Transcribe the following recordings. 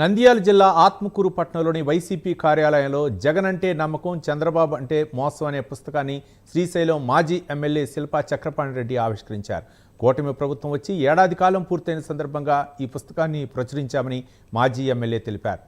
నంద్యాల జిల్లా ఆత్మకూరు పట్టణంలోని వైసీపీ కార్యాలయంలో జగన్ అంటే నమ్మకం చంద్రబాబు అంటే మోసం అనే పుస్తకాన్ని శ్రీశైలం మాజీ ఎమ్మెల్యే శిల్పా చక్రపాణి రెడ్డి ఆవిష్కరించారు. కూటమి ప్రభుత్వం వచ్చి ఏడాది కాలం పూర్తయిన సందర్భంగా ఈ పుస్తకాన్ని ప్రచురించామని మాజీ ఎమ్మెల్యే తెలిపారు.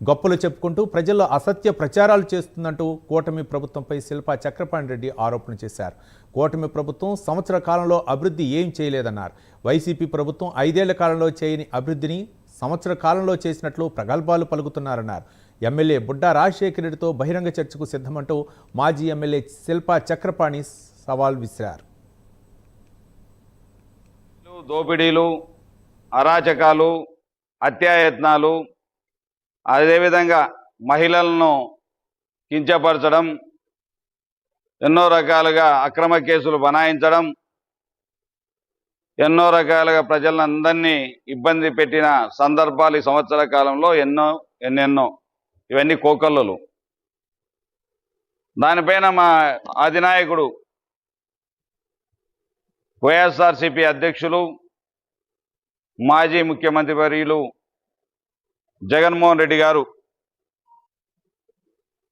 గొప్పలు చెప్పుకుంటూ ప్రజల్లో అసత్య ప్రచారాలు చేస్తుందంటూ కూటమి ప్రభుత్వంపై శిల్పా చక్రపాణి రెడ్డి ఆరోపణ చేశారు. కూటమి ప్రభుత్వం సంవత్సర కాలంలో అభివృద్ధి ఏం చేయలేదన్నారు. వైసీపీ ప్రభుత్వం ఐదేళ్ళ కాలంలో చేయని అభివృద్ధిని సంవత్సర కాలంలో చేసినట్లు ప్రగల్భాలు పలుకుతున్నారన్నారు. ఎమ్మెల్యే బుడ్డా రాజశేఖర రెడ్డితో బహిరంగ చర్చకు సిద్ధమంటూ మాజీ ఎమ్మెల్యే శిల్పా చక్రపాణి సవాల్ విసిరారు. దోపిడీలు అరాచకాలు అత్యాయత్నాలు అదేవిధంగా మహిళలను కించపరచడం ఎన్నో రకాలుగా అక్రమ కేసులు బనాయించడం ఎన్నో రకాలుగా ప్రజలందరినీ ఇబ్బంది పెట్టిన సందర్భాలు ఈ సంవత్సర కాలంలో ఎన్నో ఎన్నెన్నో. ఇవన్నీ కోకల్లులు. దానిపైన మా అధినాయకుడు వైఎస్ఆర్సిపి అధ్యక్షులు మాజీ ముఖ్యమంత్రి వర్యులు జగన్మోహన్ రెడ్డి గారు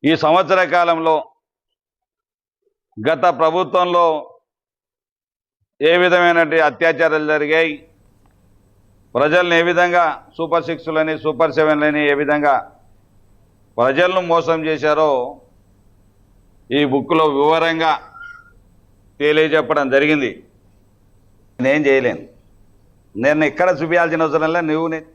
ఈ సంవత్సర కాలంలో గత ప్రభుత్వంలో ఏ విధమైనటువంటి అత్యాచారాలు జరిగాయి? ప్రజల్ని ఏ విధంగా సూపర్ సిక్స్లని సూపర్ సెవెన్లని ఏ విధంగా ప్రజలను మోసం చేశారో ఈ బుక్లో వివరంగా తెలియజెప్పడం జరిగింది. నేనేం చేయలేను. నేను ఎక్కడ చూపించాల్సిన అవసరం లేదు. నువ్వు నేను